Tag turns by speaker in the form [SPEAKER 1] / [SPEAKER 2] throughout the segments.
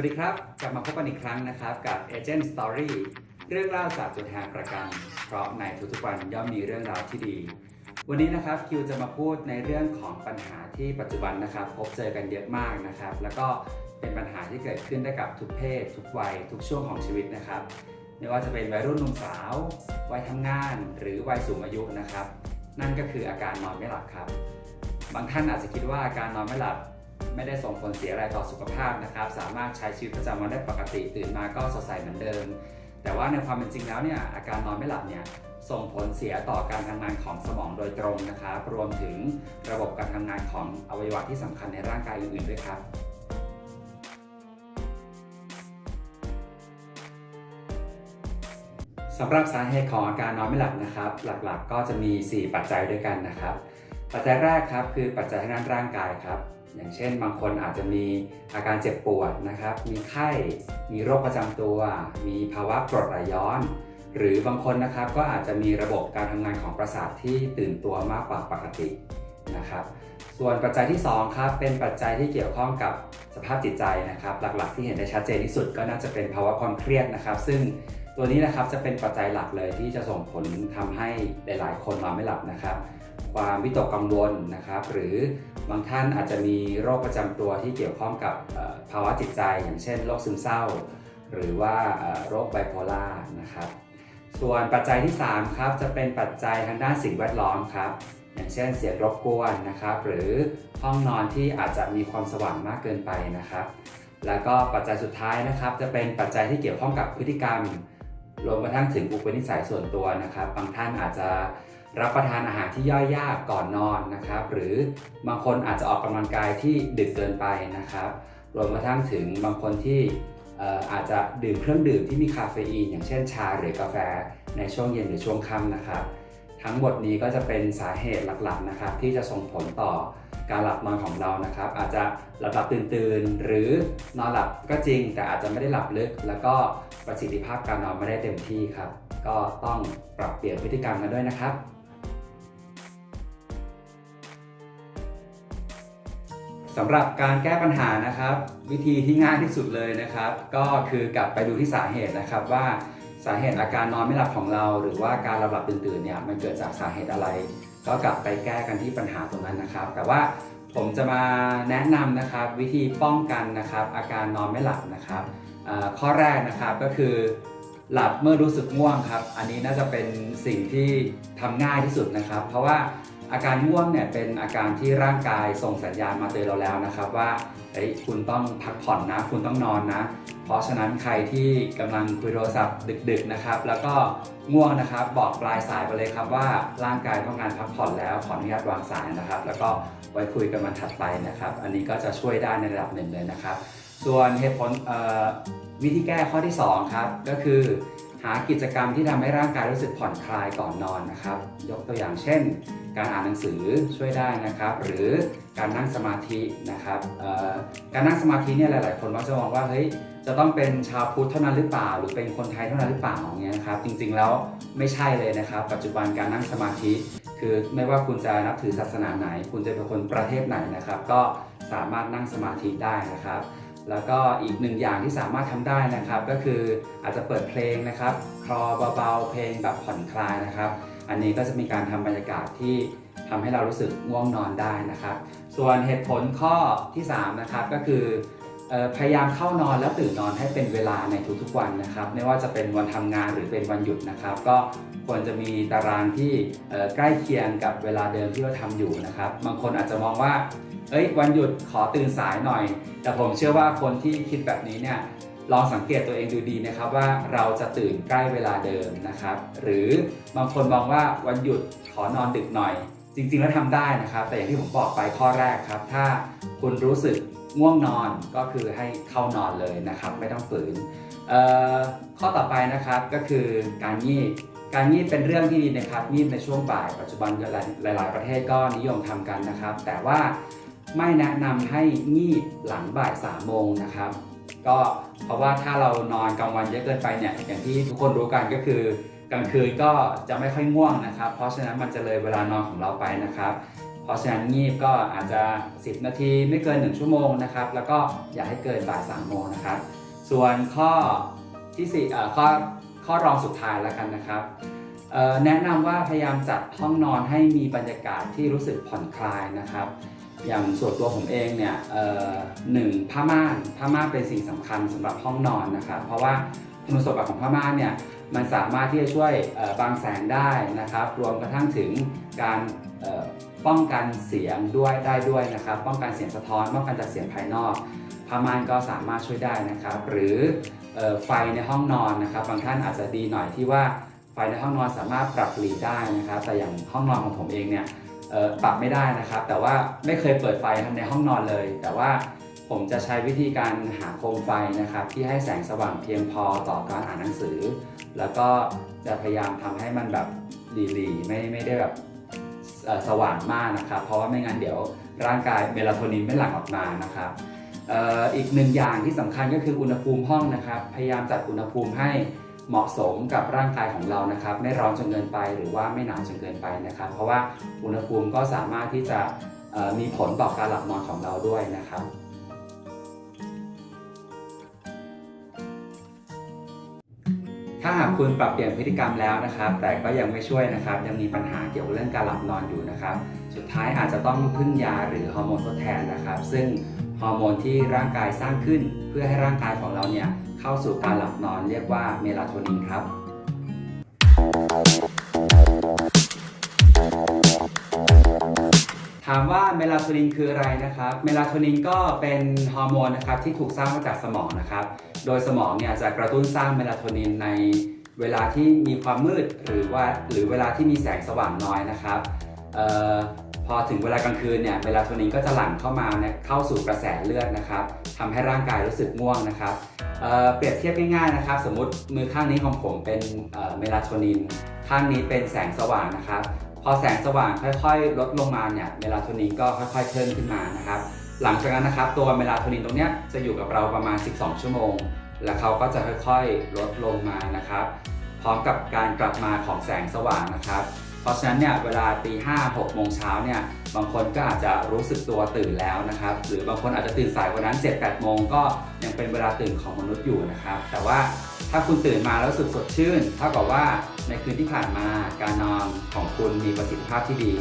[SPEAKER 1] วัสดีครับ กลับมาพบกันอีกครั้งนะครับ กับ Agent Story เรื่องเล่าจากตัวแทนประกัน เพราะในทุกๆวันย่อมมีเรื่องราวที่ดี วันนี้นะครับคิวจะมาพูดในเรื่องของปัญหาที่ปัจจุบันนะครับ พบเจอกันเยอะมากนะครับ แล้วก็เป็นปัญหาที่เกิดขึ้นได้กับทุกเพศ ทุกวัย ทุกช่วงของชีวิตนะครับ ไม่ว่าจะเป็นวัยรุ่นหนุ่มสาว วัยทำงาน หรือวัยสูงอายุนะครับ นั่นก็คืออาการนอนไม่หลับครับ บางท่านอาจจะคิดว่าอาการนอนไม่หลับ ไม่ได้ส่งผลเสียอะไรต่อสุขภาพนะครับ สามารถใช้ชีวิตประจำวันได้ปกติตื่นมาก็สดใสเหมือนเดิม แต่ว่าในความเป็นจริงแล้วเนี่ยอาการนอนไม่หลับเนี่ยส่งผลเสียต่อการทำงานของสมองโดยตรงนะครับรวมถึงระบบการทำงานของอวัยวะที่สำคัญในร่างกายอื่นๆด้วยครับสำหรับสาเหตุของอาการนอนไม่หลับนะครับ หลักๆ ก็จะมี 4 ปัจจัยด้วยกันนะครับ ปัจจัยแรกครับคือปัจจัยทางด้านร่างกายครับ อย่างเช่นบางคนอาจจะมีอาการเจ็บปวดนะครับ มีไข้ มีโรคประจำตัว มีภาวะกรดไหลย้อน หรือบางคนนะครับก็อาจจะมีระบบการทำงานของประสาทที่ตื่นตัวมากกว่าปกตินะครับ ส่วนปัจจัยที่2ครับเป็นปัจจัยที่เกี่ยวข้องกับสภาพจิตใจนะครับ หลักๆ ที่เห็นได้ชัดเจนที่สุดก็น่าจะเป็นภาวะความเครียดนะครับ ซึ่งตัวนี้นะครับจะเป็นปัจจัยหลักเลยที่จะส่งผลทำให้หลาย ๆ คนนอนไม่หลับนะครับ ความวิตกกังวลนะครับ หรือบางท่านอาจจะมีโรคประจำตัวที่เกี่ยวข้องกับภาวะจิตใจ อย่างเช่นโรคซึมเศร้า หรือว่าโรคไบโพล่านะครับ ส่วนปัจจัยที่ 3 ครับ จะเป็นปัจจัยทางด้านสิ่งแวดล้อมครับ อย่างเช่นเสียงรบกวนนะครับ หรือห้องนอนที่อาจจะมีความสว่างมากเกินไปนะครับ แล้วก็ปัจจัยสุดท้ายนะครับ จะเป็นปัจจัยที่เกี่ยวข้องกับพฤติกรรมรวมกระทั่งถึงอุปนิสัยส่วนตัวนะครับ บางท่านอาจจะ รับประทานอาหารที่ย่อยยากก่อนนอนนะครับ หรือบางคนอาจจะออกกำลังกายที่ดึกเกินไปนะครับ รวมกระทั่งถึงบางคนที่อาจจะดื่มเครื่องดื่มที่มีคาเฟอีน อย่างเช่นชาหรือกาแฟในช่วงเย็นหรือช่วงค่ำนะครับ ทั้งหมดนี้ก็จะเป็นสาเหตุหลักๆนะครับ ที่จะส่งผลต่อการหลับนอนของเรานะครับ อาจจะหลับหลับตื่นตื่นๆหรือนอนหลับก็จริง แต่อาจจะไม่ได้หลับลึก แล้วก็ประสิทธิภาพการนอนไม่ได้เต็มที่ครับ ก็ต้องปรับเปลี่ยนพฤติกรรมกันด้วยนะครับ สำหรับการแก้ปัญหานะครับ วิธีที่ง่ายที่สุดเลยนะครับ ก็คือกลับไปดูที่สาเหตุนะครับว่าสาเหตุอาการนอนไม่หลับของเรา หรือว่าการหลับหลับตื่นตื่นๆเนี่ยมันเกิดจากสาเหตุอะไร ก็กลับไปแก้กันที่ปัญหาตรงนั้นนะครับ แต่ว่าผมจะมาแนะนำนะครับ วิธีป้องกันนะครับ อาการนอนไม่หลับนะครับข้อแรกนะครับก็คือหลับเมื่อรู้สึกง่วงครับ อันนี้น่าจะเป็นสิ่งที่ทำง่ายที่สุดนะครับ เพราะว่า อาการง่วงเนี่ยเป็นอาการที่ร่างกายส่งสัญญาณมาเตือนเราแล้วนะครับว่าเฮ้ยคุณต้องพักผ่อนนะ คุณต้องนอนนะ เพราะฉะนั้นใครที่กำลังคุยโทรศัพท์ดึก ๆนะครับ แล้วก็ง่วงนะครับ บอกปลายสายไปเลยครับว่าร่างกายต้องการพักผ่อนแล้วขออนุญาตวางสายนะครับ แล้วก็ไว้คุยกันวันถัดไปนะครับ อันนี้ก็จะช่วยได้ในระดับหนึ่งเลยนะครับ ส่วนเหตุผลวิธีแก้ข้อที่สองครับก็คือ หากิจกรรมที่ทำให้ร่างกายรู้สึกผ่อนคลายก่อนนอนนะครับ ยกตัวอย่างเช่น การอ่านหนังสือช่วยได้นะครับ หรือการนั่งสมาธินะครับการนั่งสมาธิเนี่ยหลาย ๆ คนมักจะมองว่าเฮ้ยจะต้องเป็นชาวพุทธเท่านั้นหรือเปล่า หรือเป็นคนไทยเท่านั้นหรือเปล่าอย่างเงี้ยนะครับจริง ๆ แล้วไม่ใช่เลยนะครับ ปัจจุบันการนั่งสมาธิ คือไม่ว่าคุณจะนับถือศาสนาไหน คุณจะเป็นคนประเทศไหนนะครับ ก็สามารถนั่งสมาธิได้นะครับ แล้วก็อีกหนึ่งอย่างที่สามารถทำได้นะครับ ก็คืออาจจะเปิดเพลงนะครับ คลอเบาๆเพลงแบบผ่อนคลายนะครับ อันนี้ก็จะมีการทำบรรยากาศที่ทำให้เรารู้สึกง่วงนอนได้นะครับ ส่วนเหตุผลข้อที่3นะครับก็คืออพยายามเข้านอนแล้วตื่นนอนให้เป็นเวลาในทุกๆวันนะครับ ไม่ว่าจะเป็นวันทำงานหรือเป็นวันหยุดนะครับ ก็ควรจะมีตารางที่ใกล้เคียงกับเวลาเดิมที่เราทำอยู่นะครับ บางคนอาจจะมองว่า เอ้ยวันหยุดขอตื่นสายหน่อย แต่ผมเชื่อว่าคนที่คิดแบบนี้เนี่ยลองสังเกตตัวเองดูดีนะครับว่าเราจะตื่นใกล้เวลาเดิมนะครับ หรือบางคนมองว่าวันหยุดขอนอนดึกหน่อย จริงๆแล้วทำได้นะครับ แต่อย่างที่ผมบอกไปข้อแรกครับ ถ้าคุณรู้สึกง่วงนอนก็คือให้เข้านอนเลยนะครับ ไม่ต้องฝืนข้อต่อไปนะครับก็คือการงีบการงีบเป็นเรื่องที่ดีนะครับงีบในช่วงบ่ายปัจจุบันหลายๆประเทศก็นิยมทำกันนะครับ แต่ว่า ไม่แนะนำให้งีบหลังบ่ายสามโมงนะครับ ก็เพราะว่าถ้าเรานอนกลางวันเยอะเกินไปเนี่ยอย่างที่ทุกคนรู้กันก็คือกลางคืนก็จะไม่ค่อยง่วงนะครับ เพราะฉะนั้นมันจะเลยเวลานอนของเราไปนะครับ เพราะฉะนั้นงีบก็อาจจะ 10 นาทีไม่เกิน 1 ชั่วโมงนะครับ แล้วก็อย่าให้เกินบ่าย3โมงนะครับ ส่วนข้อที่สี่เอ่อข้อข้อรองสุดท้ายแล้วกันนะครับแนะนำว่าพยายามจัดห้องนอนให้มีบรรยากาศที่รู้สึกผ่อนคลายนะครับ อย่างส่วนตัวผมเองเนี่ยหนึ่งผ้าม่านผ้าม่านเป็นสิ่งสำคัญสำหรับห้องนอนนะครับเพราะว่าคุณสมบัติของผ้าม่านเนี่ยมันสามารถที่จะช่วยบังแสงได้นะครับ รวมกระทั่งถึงการป้องกันเสียงด้วยได้ด้วยนะครับ ป้องกันเสียงสะท้อนป้องกันจากเสียงภายนอกผ้าม่านก็สามารถช่วยได้นะครับ หรืออไฟในห้องนอนนะครับ บางท่านอาจจะดีหน่อยที่ว่าไฟในห้องนอนสามารถปรับหลีได้นะครับ แต่อย่างห้องนอนของผมเองเนี่ย ปรับไม่ได้นะครับ แต่ว่าไม่เคยเปิดไฟทในห้องนอนเลย แต่ว่าผมจะใช้วิธีการหาโคมไฟนะครับ ที่ให้แสงสว่างเพียงพอต่อการอ่านหนังสือ แล้วก็จะพยายามทำให้มันแบบหลีๆไม่ไม่ได้แบบสว่างมากนะครับ เพราะว่าไม่งั้นเดี๋ยวร่างกายเมลาโทนินไม่หลั่งออกมานะครับอีกหนึ่งอย่างที่สำคัญก็คืออุณหภูมิห้องนะครับ พยายามจัดอุณหภูมิให้ เหมาะสมกับร่างกายของเรานะครับ ไม่ร้อนจนเกินไปหรือว่าไม่หนาวจนเกินไปนะครับ เพราะว่าอุณหภูมิก็สามารถที่จะมีผลต่อการหลับนอนของเราด้วยนะครับถ้าหากคุณปรับเปลี่ยนพฤติกรรมแล้วนะครับ แต่ก็ยังไม่ช่วยนะครับ ยังมีปัญหาเกี่ยวกับเรื่องการหลับนอนอยู่นะครับ สุดท้ายอาจจะต้องพึ่งยาหรือฮอร์โมนทดแทนนะครับ ซึ่ง ฮอร์โมนที่ร่างกายสร้างขึ้น เพื่อให้ร่างกายของเราเนี่ยเข้าสู่การหลับนอนเรียกว่าเมลาโทนินครับถามว่าเมลาโทนินคืออะไรนะครับ เมลาโทนินก็เป็นฮอร์โมนนะครับที่ถูกสร้างมาจากสมองนะครับ โดยสมองเนี่ยจะกระตุ้นสร้างเมลาโทนินในเวลาที่มีความมืดหรือว่าหรือเวลาที่มีแสงสว่างน้อยนะครับ พอถึงเวลากลางคืนเนี่ยเมลาโทนินก็จะหลั่งเข้ามาเนี่ยเข้าสู่กระแสเลือดนะครับทำให้ร่างกายรู้สึกง่วงนะครับเเปรียบเทียบง่ายๆนะครับ สมมติมือข้างนี้ของผมเป็นเเมลาโทนิน ข้างนี้เป็นแสงสว่างนะครับ พอแสงสว่างค่อยๆ ลดลงมาเนี่ยเมลาโทนินก็ค่อยๆเพิ่มขึ้นมานะครับ หลังจากนั้นนะครับตัวเมลาโทนินตรงเนี้ยจะอยู่กับเราประมาณ 12 ชั่วโมง แล้วเขาก็จะค่อยๆลดลงมานะครับ พร้อมกับการกลับมาของแสงสว่างนะครับ เพราะฉะนั้นเนี่ยเวลาตีห้าหกโมงเช้าเนี่ยบางคนก็อาจจะรู้สึกตัวตื่นแล้วนะครับ หรือบางคนอาจจะตื่นสายกว่านั้น7 8โมงก็ยังเป็นเวลาตื่นของมนุษย์อยู่นะครับ แต่ว่าถ้าคุณตื่นมาแล้วรู้สึกสดชื่น เท่ากับว่าในคืนที่ผ่านมาการนอนของคุณมีประสิทธิภาพที่ดี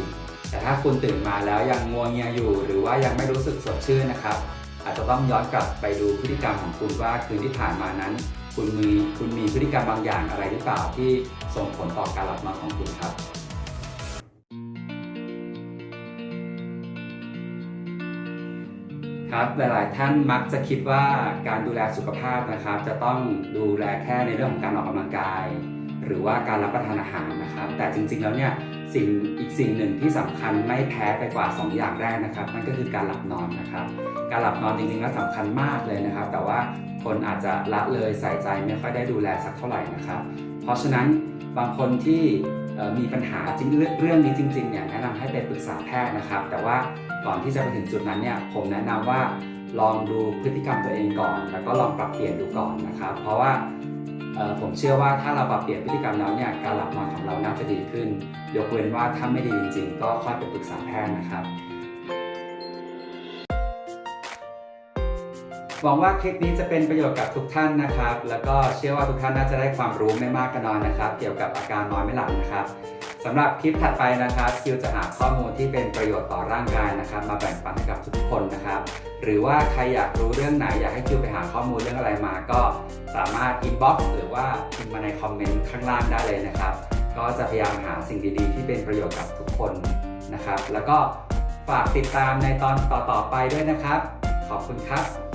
[SPEAKER 1] แต่ถ้าคุณตื่นมาแล้วยังงัวเงียอยู่ หรือว่ายังไม่รู้สึกสดชื่นนะครับ อาจจะต้องย้อนกลับไปดูพฤติกรรมของคุณว่าคืนที่ผ่านมานั้น คุณมีคุณมีพฤติกรรมบางอย่างอะไรหรือเปล่าที่ส่งผลต่อการหลับนอนของคุณครับ ครับหลายๆ ท่านมักจะคิดว่าการดูแลสุขภาพนะครับ จะต้องดูแลแค่ในเรื่องของการออกกำลังกาย หรือว่าการรับประทานอาหารนะครับ แต่จริงๆแล้วเนี่ยสิ่งอีกสิ่งหนึ่งที่สำคัญไม่แพ้ไปกว่า 2 อย่างแรกนะครับ นั่นก็คือการหลับนอนนะครับ การหลับนอนจริงๆแล้วสำคัญมากเลยนะครับ แต่ว่าคนอาจจะละเลยใส่ใจไม่ค่อยได้ดูแลสักเท่าไหร่นะครับ เพราะฉะนั้นบางคนที่มีปัญหาจริงเรื่องนี้จริงๆเนี่ยแนะนำให้ไปปรึกษาแพทย์นะครับ แต่ว่า ก่อนที่จะไปถึงจุดนั้นเนี่ยผมแนะนำว่าลองดูพฤติกรรมตัวเองก่อน แล้วก็ลองปรับเปลี่ยนดูก่อนนะครับ เพราะว่าผมเชื่อว่าถ้าเราปรับเปลี่ยนพฤติกรรมแล้วเนี่ยการหลับนอนของเราน่าจะดีขึ้น ยกเว้นว่าถ้าไม่ดีจริง ๆ ก็ค่อยไปปรึกษาแพทย์นะครับหวังว่าคลิปนี้จะเป็นประโยชน์กับทุกท่านนะครับ แล้วก็เชื่อว่าทุกท่านน่าจะได้ความรู้ไม่มากก็น้อยนะครับ เกี่ยวกับอาการนอนไม่หลับนะครับ สำหรับคลิปถัดไปนะครับคิวจะหาข้อมูลที่เป็นประโยชน์ต่อร่างกายนะครับ มาแบ่งปันให้กับทุกคนนะครับ หรือว่าใครอยากรู้เรื่องไหนอยากให้คิวไปหาข้อมูลเรื่องอะไรมาก็สามารถอินบ็อกซ์หรือว่าพิมพ์มาในคอมเมนต์ข้างล่างได้เลยนะครับ ก็จะพยายามหาสิ่งดีๆ ที่เป็นประโยชน์กับทุกคนนะครับ แล้วก็ฝากติดตามในตอนต่อๆไปด้วยนะครับ ขอบคุณครับ